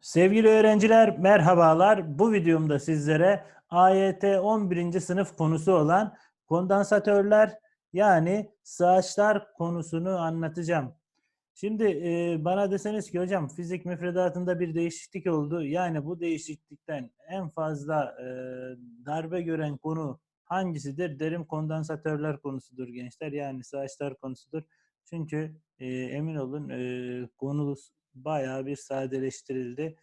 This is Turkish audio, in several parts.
Sevgili öğrenciler merhabalar. Bu videomda sizlere AYT 11. sınıf konusu olan kondansatörler yani sığaçlar konusunu anlatacağım. Şimdi e, bana deseniz ki hocam fizik müfredatında bir değişiklik oldu. Yani bu değişiklikten en fazla e, darbe gören konu hangisidir? Derim kondansatörler konusudur gençler. Yani sığaçlar konusudur. Çünkü e, emin olun e, konu bayağı bir sadeleştirildi.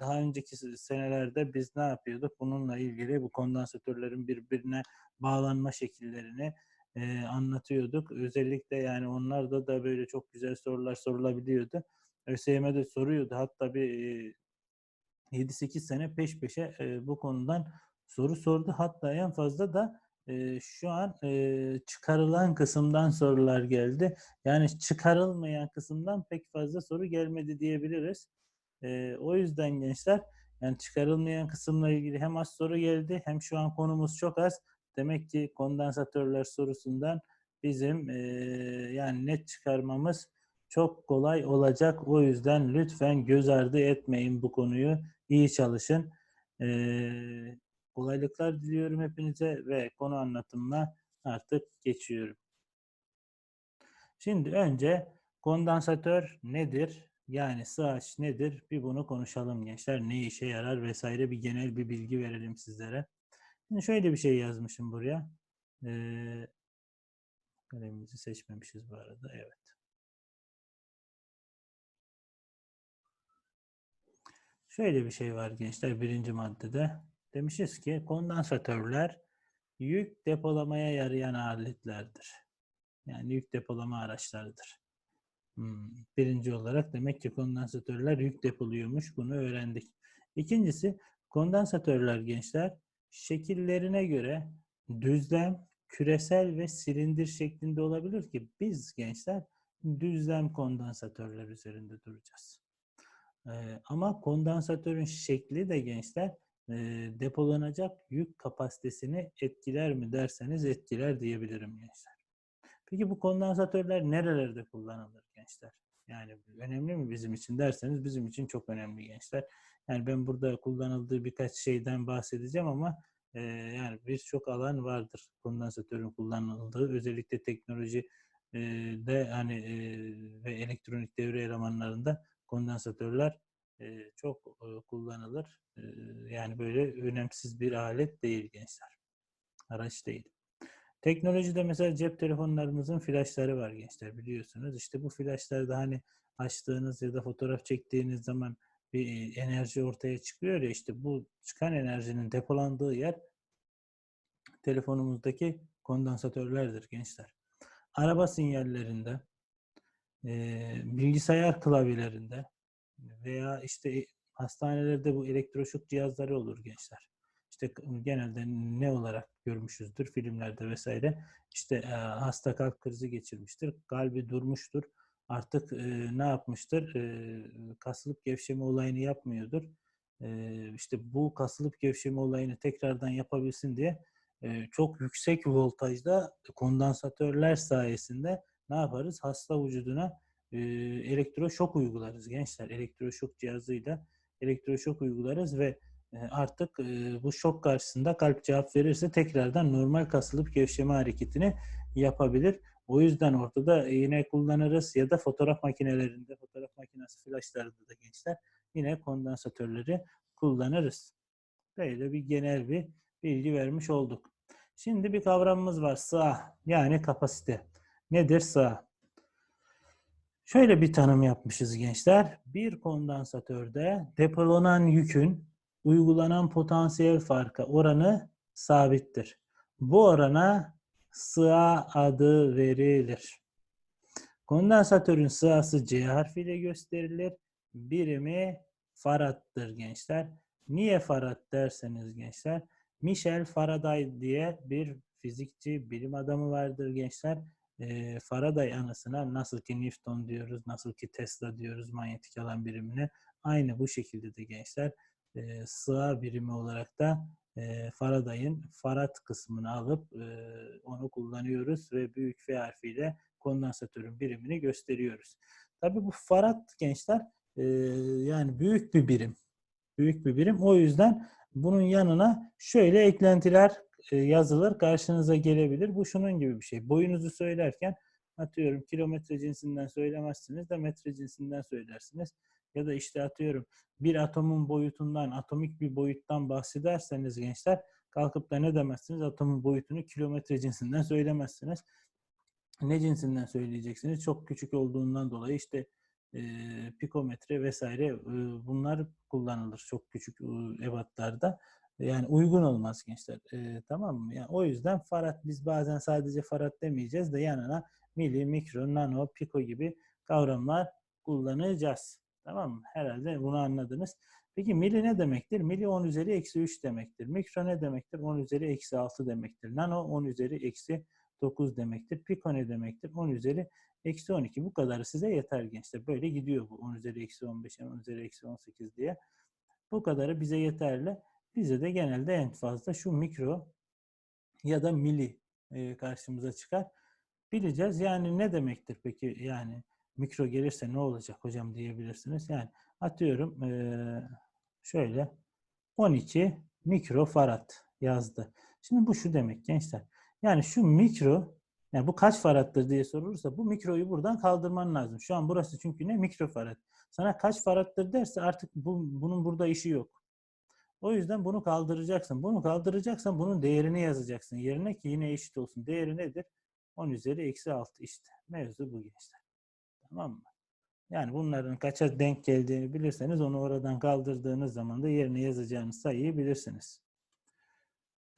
Daha önceki senelerde biz ne yapıyorduk? Bununla ilgili bu kondansatörlerin birbirine bağlanma şekillerini anlatıyorduk. Özellikle yani onlarda da böyle çok güzel sorular sorulabiliyordu. ÖSYM'de soruyordu. Hatta bir e, 7-8 sene peş peşe bu konudan soru sordu. Hatta en fazla da e, şu an e, çıkarılan kısımdan sorular geldi. Yani çıkarılmayan kısımdan pek fazla soru gelmedi diyebiliriz. E, o yüzden gençler yani çıkarılmayan kısımla ilgili hem az soru geldi hem şu an konumuz çok az. Demek ki kondansatörler sorusundan bizim e, yani net çıkarmamız çok kolay olacak. O yüzden lütfen göz ardı etmeyin bu konuyu. İyi çalışın. Ee, kolaylıklar diliyorum hepinize ve konu anlatımına artık geçiyorum. Şimdi önce kondansatör nedir? Yani sığaç nedir? Bir bunu konuşalım gençler. Ne işe yarar vesaire bir genel bir bilgi verelim sizlere. Şimdi şöyle bir şey yazmışım buraya. Ee, kalemimizi seçmemişiz bu arada. Evet. Şöyle bir şey var gençler birinci maddede. Demişiz ki kondansatörler yük depolamaya yarayan aletlerdir. Yani yük depolama araçlarıdır. Hmm. Birinci olarak demek ki kondansatörler yük depoluyormuş. Bunu öğrendik. İkincisi kondansatörler gençler şekillerine göre düzlem, küresel ve silindir şeklinde olabilir ki biz gençler düzlem kondansatörler üzerinde duracağız. Ee, ama kondansatörün şekli de gençler depolanacak yük kapasitesini etkiler mi derseniz etkiler diyebilirim gençler. Peki bu kondansatörler nerelerde kullanılır gençler? Yani önemli mi bizim için derseniz bizim için çok önemli gençler. Yani ben burada kullanıldığı birkaç şeyden bahsedeceğim ama e, yani birçok alan vardır kondansatörün kullanıldığı. Özellikle teknoloji e, de hani e, ve elektronik devre elemanlarında kondansatörler çok kullanılır. Yani böyle önemsiz bir alet değil gençler. Araç değil. Teknolojide mesela cep telefonlarımızın flaşları var gençler biliyorsunuz. İşte bu flaşlarda hani açtığınız ya da fotoğraf çektiğiniz zaman bir enerji ortaya çıkıyor ya işte bu çıkan enerjinin depolandığı yer telefonumuzdaki kondansatörlerdir gençler. Araba sinyallerinde, e, bilgisayar klavyelerinde veya işte hastanelerde bu elektroşok cihazları olur gençler. İşte genelde ne olarak görmüşüzdür filmlerde vesaire. İşte e, hasta kalp krizi geçirmiştir, kalbi durmuştur. Artık e, ne yapmıştır? E, kasılıp gevşeme olayını yapmıyordur. E, işte bu kasılıp gevşeme olayını tekrardan yapabilsin diye e, çok yüksek voltajda kondansatörler sayesinde ne yaparız? Hasta vücuduna e, elektroşok uygularız gençler. Elektroşok cihazıyla elektroşok uygularız ve e, artık e, bu şok karşısında kalp cevap verirse tekrardan normal kasılıp gevşeme hareketini yapabilir. O yüzden ortada yine kullanırız ya da fotoğraf makinelerinde, fotoğraf makinesi flaşlarında da gençler yine kondansatörleri kullanırız. Böyle bir genel bir bilgi vermiş olduk. Şimdi bir kavramımız var. Sığ yani kapasite. Nedir sığ? Şöyle bir tanım yapmışız gençler. Bir kondansatörde depolanan yükün uygulanan potansiyel farkı oranı sabittir. Bu orana sığa adı verilir. Kondansatörün sığası C harfiyle gösterilir. Birimi farattır gençler. Niye farad derseniz gençler, Michel Faraday diye bir fizikçi, bilim adamı vardır gençler. Faraday anısına nasıl ki Newton diyoruz, nasıl ki Tesla diyoruz manyetik alan birimine. Aynı bu şekilde de gençler e, sığa birimi olarak da e, Faraday'ın Farad kısmını alıp e, onu kullanıyoruz ve büyük F harfiyle kondansatörün birimini gösteriyoruz. Tabii bu Farad gençler e, yani büyük bir birim. Büyük bir birim. O yüzden bunun yanına şöyle eklentiler yazılır. Karşınıza gelebilir. Bu şunun gibi bir şey. Boyunuzu söylerken atıyorum kilometre cinsinden söylemezsiniz de metre cinsinden söylersiniz. Ya da işte atıyorum bir atomun boyutundan, atomik bir boyuttan bahsederseniz gençler kalkıp da ne demezsiniz? Atomun boyutunu kilometre cinsinden söylemezsiniz. Ne cinsinden söyleyeceksiniz? Çok küçük olduğundan dolayı işte e, pikometre vesaire e, bunlar kullanılır çok küçük e, ebatlarda. Yani uygun olmaz gençler. E, tamam mı? Yani o yüzden farad biz bazen sadece farad demeyeceğiz de yanına mili, mikro, nano, piko gibi kavramlar kullanacağız. Tamam mı? Herhalde bunu anladınız. Peki mili ne demektir? Mili 10 üzeri eksi 3 demektir. Mikro ne demektir? 10 üzeri eksi 6 demektir. Nano 10 üzeri eksi 9 demektir. Piko ne demektir? 10 üzeri eksi 12. Bu kadarı size yeter gençler. Böyle gidiyor bu 10 üzeri eksi 15, 10 üzeri eksi 18 diye. Bu kadarı bize yeterli. Bize de genelde en fazla şu mikro ya da mili e, karşımıza çıkar. Bileceğiz. Yani ne demektir peki? Yani mikro gelirse ne olacak hocam diyebilirsiniz. Yani atıyorum e, şöyle 12 mikrofarad yazdı. Şimdi bu şu demek gençler. Yani şu mikro yani bu kaç farattır diye sorulursa bu mikroyu buradan kaldırman lazım. Şu an burası çünkü ne? Mikrofarad. Sana kaç farattır derse artık bu, bunun burada işi yok. O yüzden bunu kaldıracaksın. Bunu kaldıracaksan bunun değerini yazacaksın. Yerine ki yine eşit olsun. Değeri nedir? 10 üzeri eksi 6 işte. Mevzu bu gençler. Tamam mı? Yani bunların kaça denk geldiğini bilirseniz onu oradan kaldırdığınız zaman da yerine yazacağınız sayıyı bilirsiniz.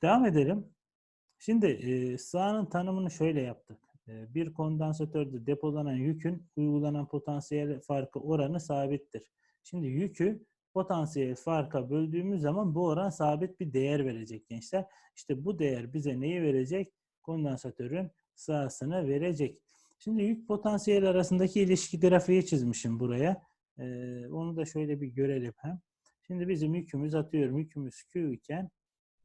Devam edelim. Şimdi e, sahanın tanımını şöyle yaptık. E, bir kondansatörde depolanan yükün uygulanan potansiyel farkı oranı sabittir. Şimdi yükü potansiyel farka böldüğümüz zaman bu oran sabit bir değer verecek gençler. İşte bu değer bize neyi verecek? Kondansatörün sahasını verecek. Şimdi yük potansiyel arasındaki ilişki grafiği çizmişim buraya. Ee, onu da şöyle bir görelim hem. Şimdi bizim yükümüz atıyorum yükümüz Q iken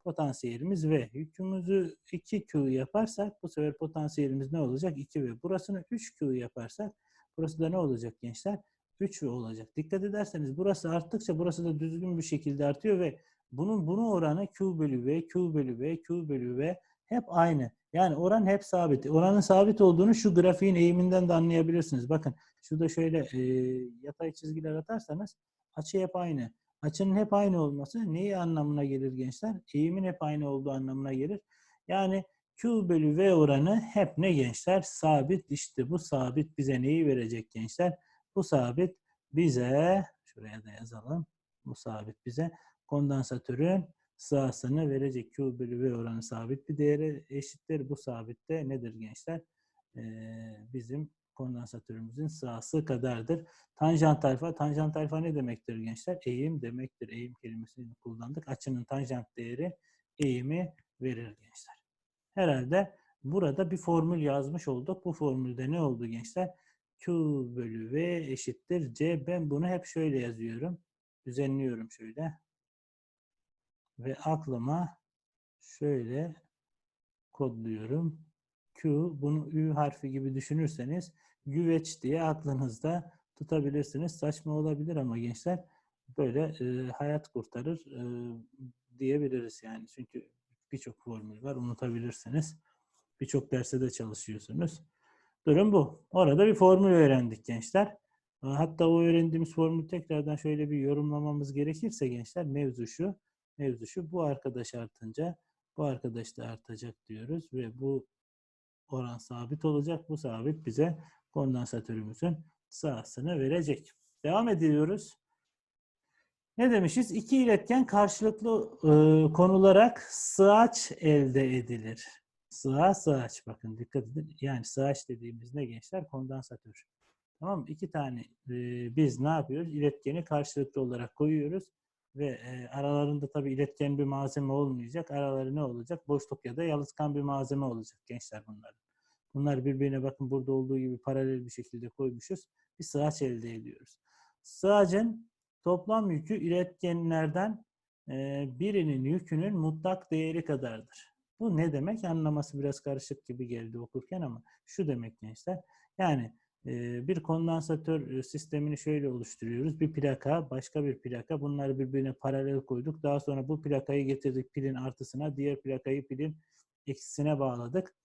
potansiyelimiz V. Yükümüzü 2Q yaparsak bu sefer potansiyelimiz ne olacak? 2V. Burasını 3Q yaparsak burası da ne olacak gençler? 3V olacak. Dikkat ederseniz burası arttıkça burası da düzgün bir şekilde artıyor ve bunun bunu oranı Q bölü V, Q bölü V, Q bölü V hep aynı. Yani oran hep sabit. Oranın sabit olduğunu şu grafiğin eğiminden de anlayabilirsiniz. Bakın şurada şöyle e, yatay çizgiler atarsanız açı hep aynı. Açının hep aynı olması neyi anlamına gelir gençler? Eğimin hep aynı olduğu anlamına gelir. Yani Q bölü V oranı hep ne gençler? Sabit. İşte bu sabit bize neyi verecek gençler? Bu sabit bize, şuraya da yazalım. Bu sabit bize kondansatörün sahasını verecek. Q bölü V oranı sabit bir değere eşittir. Bu sabit de nedir gençler? Ee, bizim kondansatörümüzün sahası kadardır. Tanjant alfa, tanjant alfa ne demektir gençler? Eğim demektir. Eğim kelimesini kullandık. Açının tanjant değeri eğimi verir gençler. Herhalde burada bir formül yazmış olduk. Bu formülde ne oldu gençler? Q bölü V eşittir C. Ben bunu hep şöyle yazıyorum. Düzenliyorum şöyle. Ve aklıma şöyle kodluyorum. Q, bunu Ü harfi gibi düşünürseniz güveç diye aklınızda tutabilirsiniz. Saçma olabilir ama gençler böyle e, hayat kurtarır e, diyebiliriz yani. Çünkü birçok formül var unutabilirsiniz. Birçok derste de çalışıyorsunuz. Durum bu. Orada bir formül öğrendik gençler. Hatta o öğrendiğimiz formülü tekrardan şöyle bir yorumlamamız gerekirse gençler mevzu şu. Mevzu şu. Bu arkadaş artınca bu arkadaş da artacak diyoruz ve bu oran sabit olacak. Bu sabit bize kondansatörümüzün sahasını verecek. Devam ediyoruz. Ne demişiz? İki iletken karşılıklı e, konularak sığaç elde edilir. Sığa sığaç bakın dikkat edin. Yani sığaç dediğimiz ne gençler? Kondansatör. Tamam mı? İki tane e, biz ne yapıyoruz? İletkeni karşılıklı olarak koyuyoruz ve e, aralarında tabii iletken bir malzeme olmayacak. Araları ne olacak? Boşluk ya da yalıtkan bir malzeme olacak gençler bunların. Bunlar birbirine bakın burada olduğu gibi paralel bir şekilde koymuşuz. Bir sığaç elde ediyoruz. Sığacın toplam yükü iletkenlerden e, birinin yükünün mutlak değeri kadardır. Bu ne demek? Anlaması biraz karışık gibi geldi okurken ama şu demek gençler. Yani Ee, bir kondansatör e, sistemini şöyle oluşturuyoruz. Bir plaka, başka bir plaka. Bunları birbirine paralel koyduk. Daha sonra bu plakayı getirdik pilin artısına. Diğer plakayı pilin eksisine bağladık.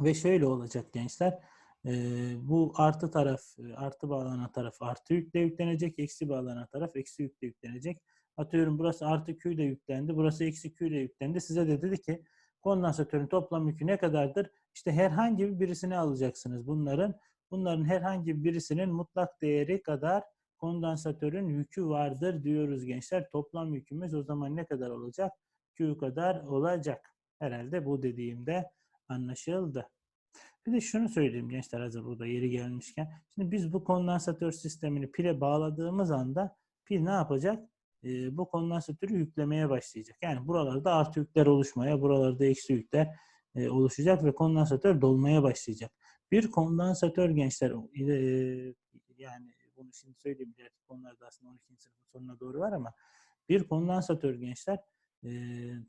Ve şöyle olacak gençler. Ee, bu artı taraf, e, artı bağlanan taraf artı yükle yüklenecek. Eksi bağlanan taraf eksi yükle yüklenecek. Atıyorum burası artı Q ile yüklendi. Burası eksi Q ile yüklendi. Size de dedi ki kondansatörün toplam yükü ne kadardır? İşte herhangi bir birisini alacaksınız bunların. Bunların herhangi birisinin mutlak değeri kadar kondansatörün yükü vardır diyoruz gençler. Toplam yükümüz o zaman ne kadar olacak? Q kadar olacak. Herhalde bu dediğimde anlaşıldı. Bir de şunu söyleyeyim gençler hazır burada yeri gelmişken. Şimdi biz bu kondansatör sistemini pile bağladığımız anda pil ne yapacak? Ee, bu kondansatörü yüklemeye başlayacak. Yani buralarda artı yükler oluşmaya, buralarda eksi yükler e, oluşacak ve kondansatör dolmaya başlayacak. Bir kondansatör gençler e, yani bunu şimdi söyleyeyim diğer konularda aslında 12. sınıfın sonuna doğru var ama bir kondansatör gençler e,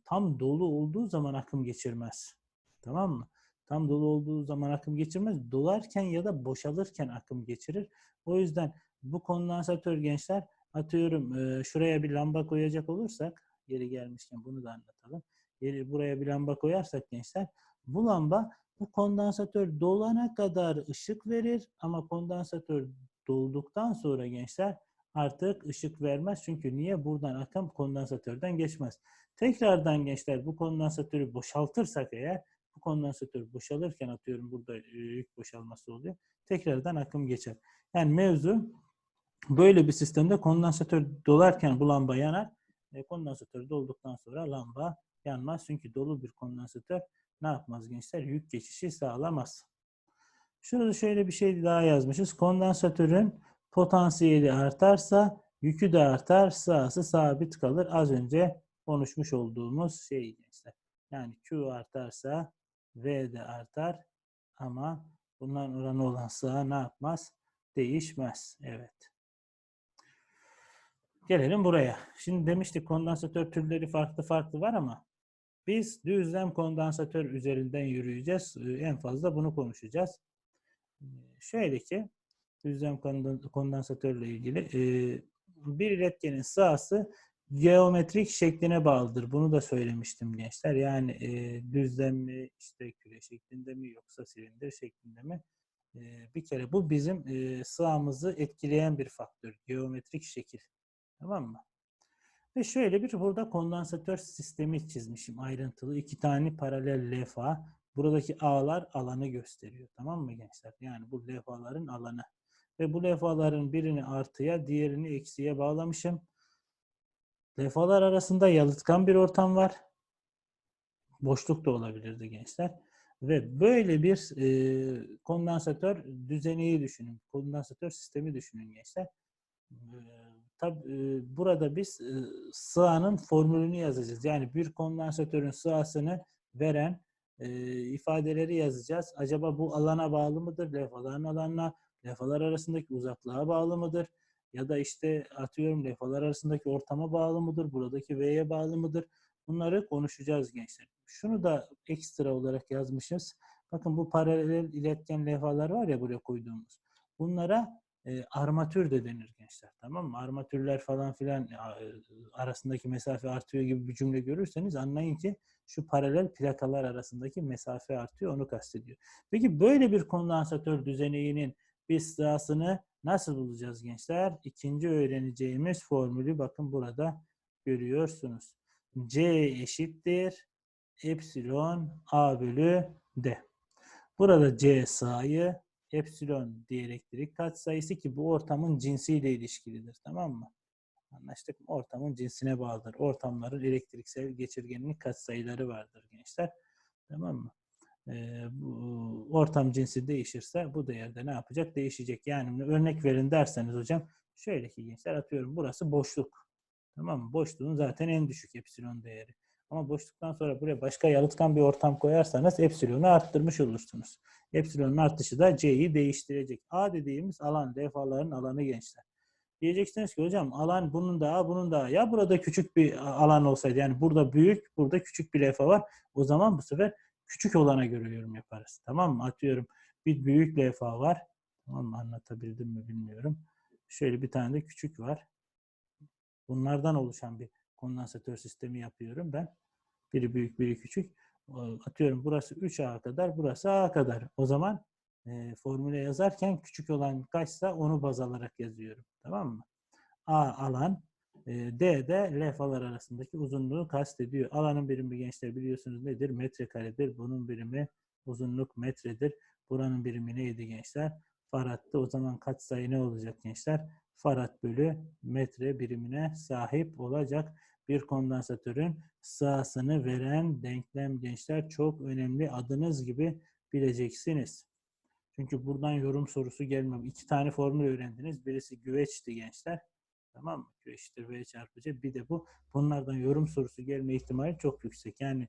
tam dolu olduğu zaman akım geçirmez. Tamam mı? Tam dolu olduğu zaman akım geçirmez. Dolarken ya da boşalırken akım geçirir. O yüzden bu kondansatör gençler atıyorum şuraya bir lamba koyacak olursak yeri gelmişken bunu da anlatalım. Yeri buraya bir lamba koyarsak gençler bu lamba bu kondansatör dolana kadar ışık verir ama kondansatör dolduktan sonra gençler artık ışık vermez. Çünkü niye? Buradan akım kondansatörden geçmez. Tekrardan gençler bu kondansatörü boşaltırsak eğer bu kondansatör boşalırken atıyorum burada yük boşalması oluyor. Tekrardan akım geçer. Yani mevzu böyle bir sistemde kondansatör dolarken bu lamba yanar. E, kondansatör dolduktan sonra lamba yanmaz. Çünkü dolu bir kondansatör ne yapmaz gençler? Yük geçişi sağlamaz. Şurada şöyle bir şey daha yazmışız. Kondansatörün potansiyeli artarsa yükü de artar, sağsı sabit kalır. Az önce konuşmuş olduğumuz şey gençler. Yani Q artarsa V de artar ama bunların oranı olan sağ ne yapmaz? Değişmez. Evet. Gelelim buraya. Şimdi demiştik kondansatör türleri farklı farklı var ama biz düzlem kondansatör üzerinden yürüyeceğiz. Ee, en fazla bunu konuşacağız. Ee, şöyle ki düzlem kondansatörle ilgili e, bir iletkenin sahası geometrik şekline bağlıdır. Bunu da söylemiştim gençler. Yani e, düzlem mi, işte küre şeklinde mi yoksa silindir şeklinde mi? E, bir kere bu bizim e, sağımızı etkileyen bir faktör. Geometrik şekil. Tamam mı? Ve şöyle bir burada kondansatör sistemi çizmişim ayrıntılı. iki tane paralel levha. Buradaki ağlar alanı gösteriyor. Tamam mı gençler? Yani bu levhaların alanı. Ve bu levhaların birini artıya, diğerini eksiye bağlamışım. Levhalar arasında yalıtkan bir ortam var. Boşluk da olabilirdi gençler. Ve böyle bir e, kondansatör düzeneyi düşünün. Kondansatör sistemi düşünün gençler. E, Tabi e, burada biz e, sığanın formülünü yazacağız. Yani bir kondansatörün sığasını veren e, ifadeleri yazacağız. Acaba bu alana bağlı mıdır? Levhaların alanına, levhalar arasındaki uzaklığa bağlı mıdır? Ya da işte atıyorum levhalar arasındaki ortama bağlı mıdır? Buradaki V'ye bağlı mıdır? Bunları konuşacağız gençler. Şunu da ekstra olarak yazmışız. Bakın bu paralel iletken levhalar var ya buraya koyduğumuz. Bunlara e, armatür de denir gençler. Tamam mı? Armatürler falan filan arasındaki mesafe artıyor gibi bir cümle görürseniz anlayın ki şu paralel plakalar arasındaki mesafe artıyor. Onu kastediyor. Peki böyle bir kondansatör düzeneğinin biz sırasını nasıl bulacağız gençler? İkinci öğreneceğimiz formülü bakın burada görüyorsunuz. C eşittir epsilon A bölü D. Burada C sayı, epsilon diye elektrik katsayısı ki bu ortamın cinsiyle ilişkilidir. Tamam mı? Anlaştık mı? Ortamın cinsine bağlıdır. Ortamların elektriksel geçirgenlik katsayıları vardır gençler. Tamam mı? Ee, bu ortam cinsi değişirse bu değerde ne yapacak? Değişecek. Yani örnek verin derseniz hocam şöyle ki gençler atıyorum burası boşluk. Tamam mı? Boşluğun zaten en düşük epsilon değeri. Ama boşluktan sonra buraya başka yalıtkan bir ortam koyarsanız epsilonu arttırmış olursunuz. Epsilonun artışı da C'yi değiştirecek. A dediğimiz alan, defaların alanı gençler. Diyeceksiniz ki hocam alan bunun da A, bunun da A. Ya burada küçük bir alan olsaydı yani burada büyük, burada küçük bir lefa var. O zaman bu sefer küçük olana göre yorum yaparız. Tamam mı? Atıyorum bir büyük lefa var. Tamam mı? Anlatabildim mi bilmiyorum. Şöyle bir tane de küçük var. Bunlardan oluşan bir kondansatör sistemi yapıyorum ben. Biri büyük, biri küçük. Atıyorum burası 3A kadar, burası A kadar. O zaman e, formüle yazarken küçük olan kaçsa onu baz alarak yazıyorum. Tamam mı? A alan, e, D de levhalar arasındaki uzunluğu kastediyor. Alanın birimi gençler biliyorsunuz nedir? Metrekaredir. Bunun birimi uzunluk metredir. Buranın birimi neydi gençler? Farattı. O zaman katsayı ne olacak gençler? Farad bölü metre birimine sahip olacak bir kondansatörün sahasını veren denklem gençler çok önemli. Adınız gibi bileceksiniz. Çünkü buradan yorum sorusu gelmem. İki tane formül öğrendiniz. Birisi güveçti gençler. Tamam mı? Güveçtir V çarpı C. Bir de bu. Bunlardan yorum sorusu gelme ihtimali çok yüksek. Yani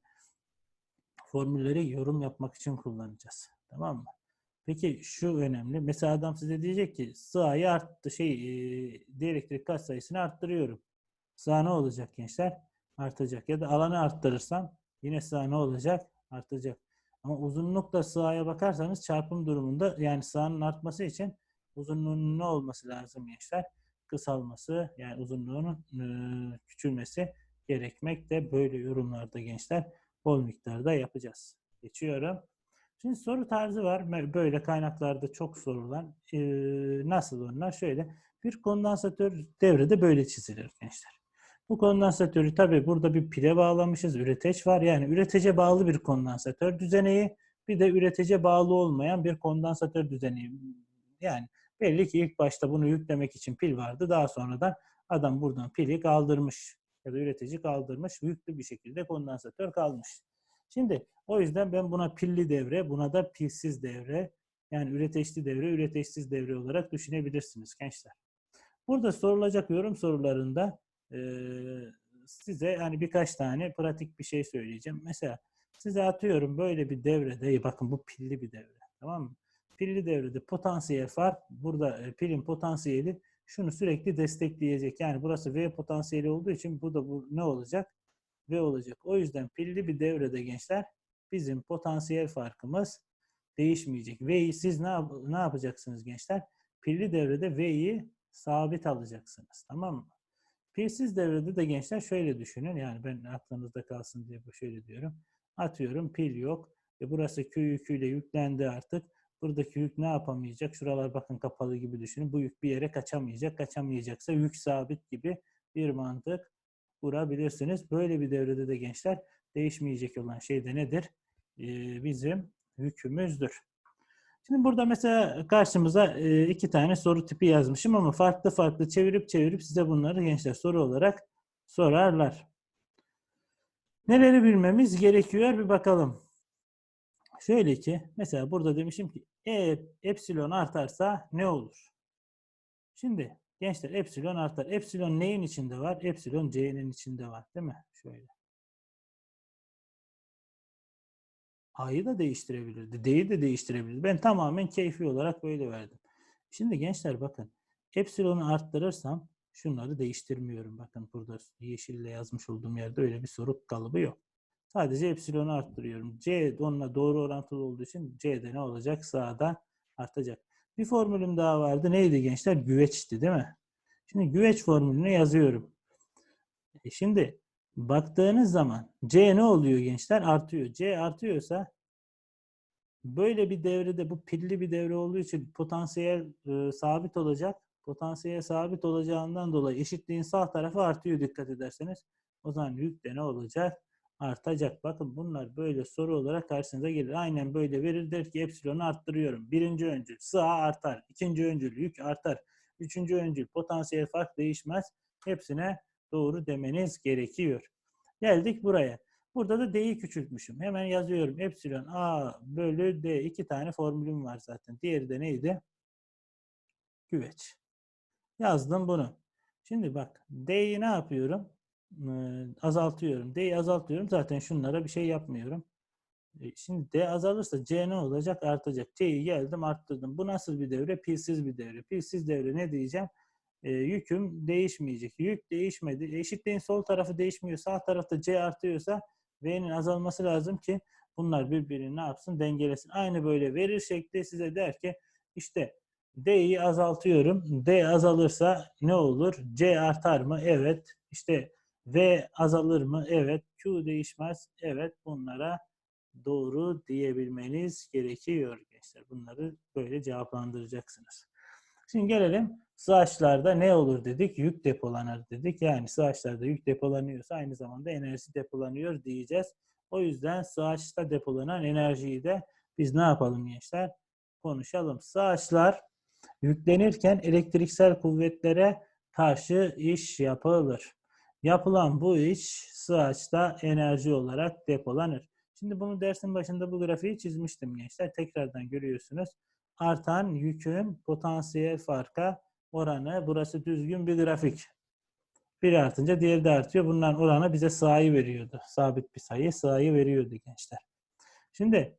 formülleri yorum yapmak için kullanacağız. Tamam mı? Peki şu önemli. Mesela adam size diyecek ki sığayı arttı şey e, dielektrik kaç sayısını arttırıyorum. Sığ ne olacak gençler? Artacak. Ya da alanı arttırırsam yine sığ ne olacak? Artacak. Ama uzunlukla sığaya bakarsanız çarpım durumunda yani sığanın artması için uzunluğunun ne olması lazım gençler? Kısalması yani uzunluğunun e, küçülmesi gerekmekte. Böyle yorumlarda gençler bol miktarda yapacağız. Geçiyorum. Şimdi soru tarzı var. Böyle kaynaklarda çok sorulan. Ee, nasıl onlar? Şöyle. Bir kondansatör devrede böyle çizilir gençler. Bu kondansatörü tabii burada bir pile bağlamışız. Üreteç var. Yani üretece bağlı bir kondansatör düzeneği. Bir de üretece bağlı olmayan bir kondansatör düzeneği. Yani belli ki ilk başta bunu yüklemek için pil vardı. Daha sonradan adam buradan pili kaldırmış. Ya da üretici kaldırmış. Yüklü bir şekilde kondansatör kalmış. Şimdi o yüzden ben buna pilli devre, buna da pilsiz devre, yani üreteçli devre, üreteçsiz devre olarak düşünebilirsiniz gençler. Burada sorulacak yorum sorularında eee, size hani birkaç tane pratik bir şey söyleyeceğim. Mesela size atıyorum böyle bir devrede, bakın bu pilli bir devre, tamam mı? Pilli devrede potansiyel var. Burada e, pilin potansiyeli şunu sürekli destekleyecek. Yani burası V potansiyeli olduğu için bu da bu ne olacak? V olacak. O yüzden pilli bir devrede gençler bizim potansiyel farkımız değişmeyecek. V'yi siz ne, ne yapacaksınız gençler? Pilli devrede V'yi sabit alacaksınız. Tamam mı? Pilsiz devrede de gençler şöyle düşünün. Yani ben aklınızda kalsın diye şöyle diyorum. Atıyorum pil yok. Ve burası Q yüküyle yüklendi artık. Buradaki yük ne yapamayacak? Şuralar bakın kapalı gibi düşünün. Bu yük bir yere kaçamayacak. Kaçamayacaksa yük sabit gibi bir mantık kurabilirsiniz. Böyle bir devrede de gençler değişmeyecek olan şey de nedir? Ee, bizim yükümüzdür. Şimdi burada mesela karşımıza e, iki tane soru tipi yazmışım ama farklı farklı çevirip çevirip size bunları gençler soru olarak sorarlar. Neleri bilmemiz gerekiyor bir bakalım. Şöyle ki mesela burada demişim ki e, epsilon artarsa ne olur? Şimdi gençler epsilon artar. Epsilon neyin içinde var? Epsilon c'nin içinde var değil mi? Şöyle. A'yı da değiştirebilirdi. D'yi de değiştirebilirdi. Ben tamamen keyfi olarak böyle verdim. Şimdi gençler bakın. Epsilonu arttırırsam şunları değiştirmiyorum. Bakın burada yeşille yazmış olduğum yerde öyle bir soru kalıbı yok. Sadece epsilonu arttırıyorum. C onunla doğru orantılı olduğu için C'de ne olacak? Sağda artacak. Bir formülüm daha vardı. Neydi gençler? Güveçti değil mi? Şimdi güveç formülünü yazıyorum. E şimdi baktığınız zaman C ne oluyor gençler? Artıyor. C artıyorsa böyle bir devrede bu pilli bir devre olduğu için potansiyel e, sabit olacak. Potansiyel sabit olacağından dolayı eşitliğin sağ tarafı artıyor dikkat ederseniz. O zaman yük ne olacak? Artacak. Bakın bunlar böyle soru olarak karşınıza gelir. Aynen böyle verir der ki epsilonu arttırıyorum. Birinci öncül sağ artar. ikinci öncül yük artar. Üçüncü öncül potansiyel fark değişmez. Hepsine doğru demeniz gerekiyor. Geldik buraya. Burada da D'yi küçültmüşüm. Hemen yazıyorum. Epsilon A bölü D. iki tane formülüm var zaten. Diğeri de neydi? Güveç. Yazdım bunu. Şimdi bak D'yi ne yapıyorum? Azaltıyorum. D'yi azaltıyorum. Zaten şunlara bir şey yapmıyorum. E, Şimdi D azalırsa C ne olacak? Artacak. C'yi geldim arttırdım. Bu nasıl bir devre? Pilsiz bir devre. Pilsiz devre ne diyeceğim? E, yüküm değişmeyecek. Yük değişmedi. Eşitliğin sol tarafı değişmiyor. Sağ tarafta C artıyorsa V'nin azalması lazım ki bunlar birbirini ne yapsın? Dengelesin. Aynı böyle verir şekli size der ki işte D'yi azaltıyorum. D azalırsa ne olur? C artar mı? Evet. İşte V azalır mı? Evet. Q değişmez. Evet. Bunlara doğru diyebilmeniz gerekiyor gençler. Bunları böyle cevaplandıracaksınız. Şimdi gelelim sığaçlarda ne olur dedik? Yük depolanır dedik. Yani sığaçlarda yük depolanıyorsa aynı zamanda enerji depolanıyor diyeceğiz. O yüzden sığaçta depolanan enerjiyi de biz ne yapalım gençler? Konuşalım. Sığaçlar yüklenirken elektriksel kuvvetlere karşı iş yapılır. Yapılan bu iş sığaçta enerji olarak depolanır. Şimdi bunu dersin başında bu grafiği çizmiştim gençler. Tekrardan görüyorsunuz. Artan yükün potansiyel farka oranı. Burası düzgün bir grafik. Biri artınca diğeri de artıyor. Bunların oranı bize sayı veriyordu. Sabit bir sayı sayı veriyordu gençler. Şimdi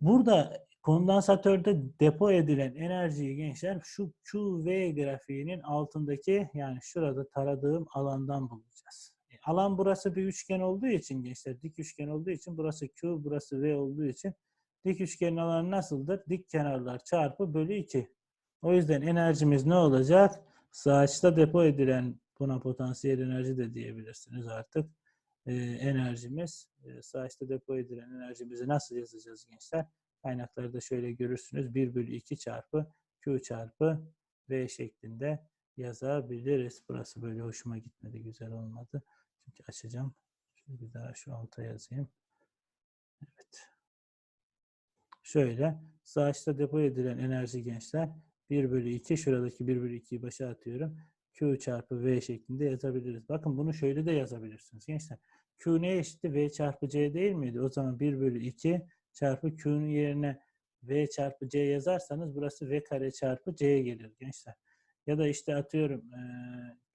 burada kondansatörde depo edilen enerjiyi gençler şu QV grafiğinin altındaki yani şurada taradığım alandan bulacağız. E, alan burası bir üçgen olduğu için gençler dik üçgen olduğu için burası Q burası V olduğu için dik üçgenin alanı nasıldır? Dik kenarlar çarpı bölü 2. O yüzden enerjimiz ne olacak? Sağaçta depo edilen buna potansiyel enerji de diyebilirsiniz artık. Ee, enerjimiz e, sağaçta depo edilen enerjimizi nasıl yazacağız gençler? Kaynaklarda şöyle görürsünüz. 1 bölü 2 çarpı Q çarpı V şeklinde yazabiliriz. Burası böyle hoşuma gitmedi. Güzel olmadı. Çünkü açacağım. Şimdi bir daha şu alta yazayım. Evet. Şöyle sağaçta depo edilen enerji gençler 1 bölü 2 şuradaki 1 bölü 2'yi başa atıyorum. Q çarpı V şeklinde yazabiliriz. Bakın bunu şöyle de yazabilirsiniz gençler. Q ne eşitti? V çarpı C değil miydi? O zaman 1 bölü 2 çarpı Q'nun yerine V çarpı C yazarsanız burası V kare çarpı C'ye gelir gençler. Ya da işte atıyorum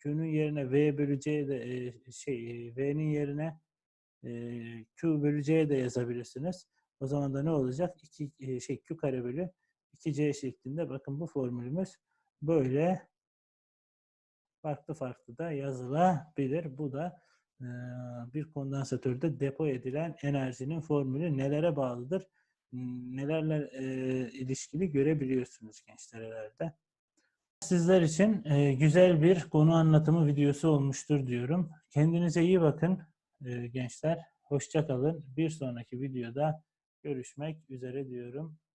Q'nun yerine V bölü C de şey V'nin yerine Q bölü C de yazabilirsiniz. O zaman da ne olacak? 2 şey Q kare bölü 2C şeklinde bakın bu formülümüz böyle farklı farklı da yazılabilir. Bu da bir kondansatörde depo edilen enerjinin formülü nelere bağlıdır? Nelerle e, ilişkili görebiliyorsunuz gençler herhalde. Sizler için e, güzel bir konu anlatımı videosu olmuştur diyorum. Kendinize iyi bakın e, gençler. Hoşça kalın. Bir sonraki videoda görüşmek üzere diyorum.